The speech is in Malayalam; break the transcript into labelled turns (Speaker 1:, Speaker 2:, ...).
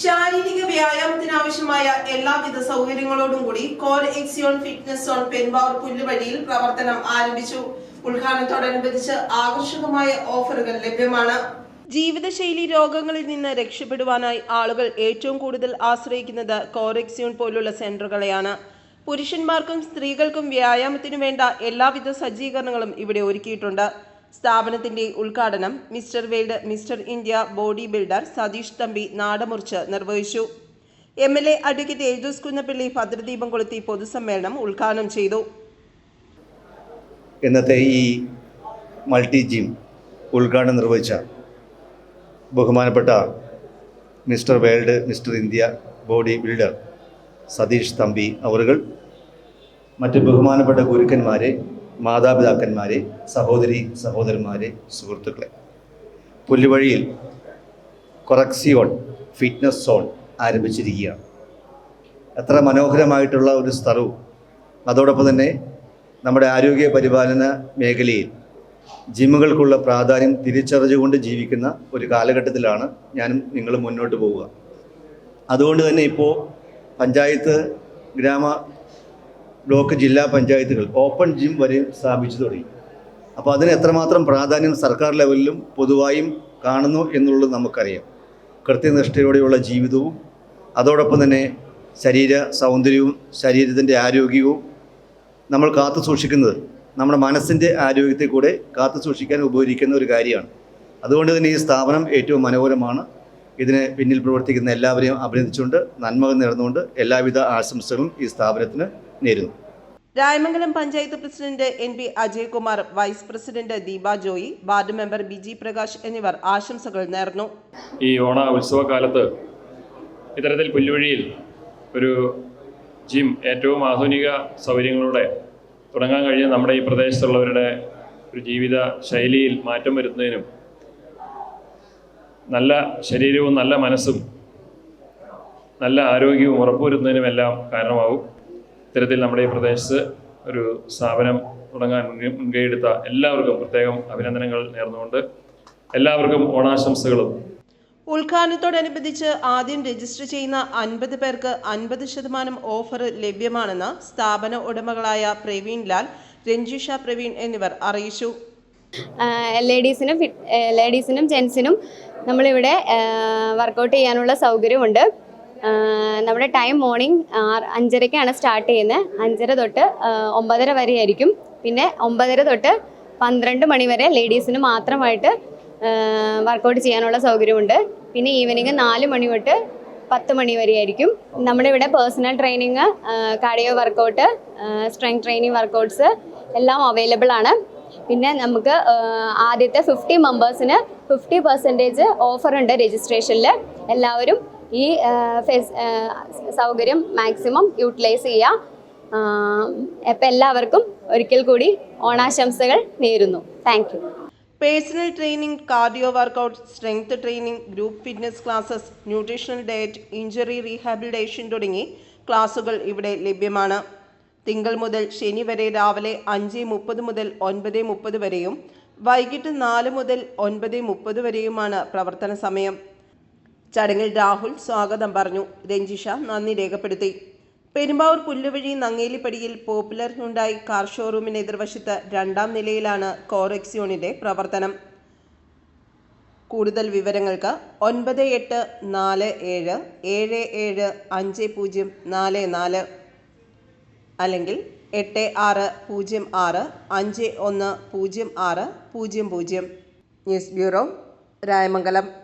Speaker 1: ശാരീരിക വ്യായാമത്തിന് ആവശ്യമായ എല്ലാവിധ സൗകര്യങ്ങളോടും കൂടി core xeon fitness zone Perumbavoor പുല്ലുവഴിയിൽ പ്രവർത്തനം ആരംഭിച്ചു. ഉദ്ഘാടനത്തോടനുബന്ധിച്ച് ആകർഷകമായ ഓഫറുകൾ ലഭ്യമാണ്. ജീവിതശൈലി രോഗങ്ങളിൽ നിന്ന് രക്ഷപ്പെടുവാനായി ആളുകൾ ഏറ്റവും കൂടുതൽ ആശ്രയിക്കുന്നത് കോറെക്സിയോൺ പോലുള്ള സെന്ററുകളെയാണ്. പുരുഷന്മാർക്കും സ്ത്രീകൾക്കും വ്യായാമത്തിനു വേണ്ട എല്ലാവിധ സജ്ജീകരണങ്ങളും ഇവിടെ ഒരുക്കിയിട്ടുണ്ട്. സ്ഥാപനത്തിന്റെ ഉദ്ഘാടനം mister world mister India body builder Sathish Thampi നാടമുറിച്ച് നിർവഹിച്ചു. എം എൽ എ അഡ്വക്കേറ്റ് ഏജോസ് കുന്നപ്പള്ളി ഭദ്രദീപം കൊളുത്തി പൊതുസമ്മേളനം ഉദ്ഘാടനം ചെയ്തു.
Speaker 2: ഇന്നത്തെ ഈ മൾട്ടി ജിം ഉദ്ഘാടനം നിർവഹിച്ച ബഹുമാനപ്പെട്ട mister world mister India body builder Sathish Thampi അവറുകൾ മറ്റ് ബഹുമാനപ്പെട്ട ഗുരുക്കന്മാരെ മാതാപിതാക്കന്മാരെ സഹോദരി സഹോദരന്മാരെ സുഹൃത്തുക്കളെ. പുല്ലുവഴിയിൽ കൊറക്സിയോൺ ഫിറ്റ്നസ് സോൺ ആരംഭിച്ചിരിക്കുകയാണ്. എത്ര മനോഹരമായിട്ടുള്ള ഒരു സ്ഥലവും. അതോടൊപ്പം തന്നെ നമ്മുടെ ആരോഗ്യ പരിപാലന മേഖലയിൽ ജിമ്മുകൾക്കുള്ള പ്രാധാന്യം തിരിച്ചറിഞ്ഞുകൊണ്ട് ജീവിക്കുന്ന ഒരു കാലഘട്ടത്തിലാണ് ഞാനും നിങ്ങളും മുന്നോട്ട് പോവുക. അതുകൊണ്ട് തന്നെ ഇപ്പോൾ പഞ്ചായത്ത് ഗ്രാമ ബ്ലോക്ക് ജില്ലാ പഞ്ചായത്തുകൾ ഓപ്പൺ ജിം വരെ സ്ഥാപിച്ചു തുടങ്ങി. അപ്പോൾ അതിന് എത്രമാത്രം പ്രാധാന്യം സർക്കാർ ലെവലിലും പൊതുവായും കാണുന്നു എന്നുള്ളത് നമുക്കറിയാം. കൃത്യനിഷ്ഠയോടെയുള്ള ജീവിതവും അതോടൊപ്പം തന്നെ ശരീര സൗന്ദര്യവും ശരീരത്തിന്റെ ആരോഗ്യവും നമ്മൾ കാത്തു സൂക്ഷിക്കുന്നത് നമ്മുടെ മനസ്സിന്റെ ആരോഗ്യത്തെ കൂടെ കാത്തു സൂക്ഷിക്കാൻ ഉപകരിക്കുന്ന ഒരു കാര്യമാണ്. അതുകൊണ്ട് തന്നെ ഈ സ്ഥാപനം ഏറ്റവും മനോഹരമാണ്. ഇതിന് പിന്നിൽ പ്രവർത്തിക്കുന്ന എല്ലാവരെയും അഭിനന്ദിച്ചുകൊണ്ട് നന്മകൾ നേർന്നുകൊണ്ട് എല്ലാവിധ ആശംസകളും ഈ സ്ഥാപനത്തിന് നേരുന്നു
Speaker 1: Rayamangalam panchayat president N P Ajaykumar vice president Deepa Joy ward member Biji Prakash എന്നിവർ ആശംസകൾ നേർന്നു.
Speaker 3: ഈ ഓണ ഉത്സവകാലത്ത് ഇത്തരത്തിൽ പുല്ലുവഴിയിൽ ഒരു ജിം ഏറ്റവും ആധുനിക സൗകര്യങ്ങളോടെ തുടങ്ങാൻ കഴിഞ്ഞ നമ്മുടെ ഈ പ്രദേശത്തുള്ളവരുടെ ഒരു ജീവിത ശൈലിയിൽ മാറ്റം വരുത്തുന്നതിനും നല്ല ശരീരവും നല്ല മനസ്സും നല്ല ആരോഗ്യവും ഉറപ്പുവരുത്തുന്നതിനുമെല്ലാം കാരണമാവും. ഇത്തരത്തിൽ നമ്മുടെ ഈ പ്രദേശത്ത് ഒരു സ്ഥാപനം തുടങ്ങാൻ മുൻകൈ മുൻകൈയെടുത്ത എല്ലാവർക്കും പ്രത്യേകം അഭിനന്ദനങ്ങൾ നേർന്നുകൊണ്ട് എല്ലാവർക്കും ഓണാശംസകളും.
Speaker 1: ഉദ്ഘാടനത്തോടനുബന്ധിച്ച് ആദ്യം രജിസ്റ്റർ ചെയ്യുന്ന അൻപത് പേർക്ക് അൻപത് ശതമാനം ഓഫർ ലഭ്യമാണെന്ന് സ്ഥാപന ഉടമകളായ പ്രവീൺ ലാൽ രഞ്ജിഷ പ്രവീൺ എന്നിവർ അറിയിച്ചു.
Speaker 4: ലേഡീസിനും ലേഡീസിനും ജെൻസിനും നമ്മളിവിടെ വർക്കൗട്ട് ചെയ്യാനുള്ള സൗകര്യമുണ്ട്. നമ്മുടെ ടൈം മോർണിംഗ് അഞ്ചരയ്ക്കാണ് സ്റ്റാർട്ട് ചെയ്യുന്നത് അഞ്ചര തൊട്ട് ഒമ്പതര വരെ ആയിരിക്കും പിന്നെ ഒമ്പതര തൊട്ട് പന്ത്രണ്ട് മണി വരെ ലേഡീസിന് മാത്രമായിട്ട് വർക്കൗട്ട് ചെയ്യാനുള്ള സൗകര്യമുണ്ട്. പിന്നെ ഈവനിങ് നാല് മണി തൊട്ട് പത്ത് മണി വരെ ആയിരിക്കും നമ്മുടെ ഇവിടെ personal training cardio workout strength training workouts എല്ലാം അവൈലബിൾ ആണ്. പിന്നെ നമുക്ക് ആദ്യത്തെ ഫിഫ്റ്റി മെമ്പേഴ്സിന് ഫിഫ്റ്റി പെർസെന്റേജ് ഓഫറുണ്ട് രജിസ്ട്രേഷനിൽ എല്ലാവരും ഈ സൗകര്യം മാക്സിമം യൂട്ടിലൈസ് ചെയ്യുക അപ്പം എല്ലാവർക്കും ഒരിക്കൽ കൂടി ഓണാശംസകൾ നേരുന്നു. Thank you
Speaker 1: personal training cardio workout strength training group fitness classes nutritional diet injury rehabilitation തുടങ്ങി ക്ലാസുകൾ ഇവിടെ ലഭ്യമാണ്. തിങ്കൾ മുതൽ ശനി വരെ രാവിലെ അഞ്ച് മുപ്പത് മുതൽ ഒൻപത് മുപ്പത് വരെയും വൈകിട്ട് നാല് മുതൽ ഒൻപത് മുപ്പത് വരെയുമാണ് പ്രവർത്തന സമയം. ചടങ്ങിൽ രാഹുൽ സ്വാഗതം പറഞ്ഞു. രഞ്ജിഷ നന്ദി രേഖപ്പെടുത്തി. പെരുമ്പാവൂർ പുല്ലുവഴി നങ്ങേലിപ്പടിയിൽ പോപ്പുലർ ഹുണ്ടായി കാർ ഷോറൂമിന് എതിർവശത്ത് രണ്ടാം നിലയിലാണ് കോറെക്സിയോണിന്റെ പ്രവർത്തനം. കൂടുതൽ വിവരങ്ങൾക്ക് ഒൻപത് എട്ട് നാല് ഏഴ് ഏഴ് ഏഴ് അഞ്ച് പൂജ്യം നാല് നാല് അല്ലെങ്കിൽ എട്ട് ആറ് പൂജ്യം ആറ് അഞ്ച് ഒന്ന് പൂജ്യം ആറ് പൂജ്യം പൂജ്യം. News bureau Rayamangalam.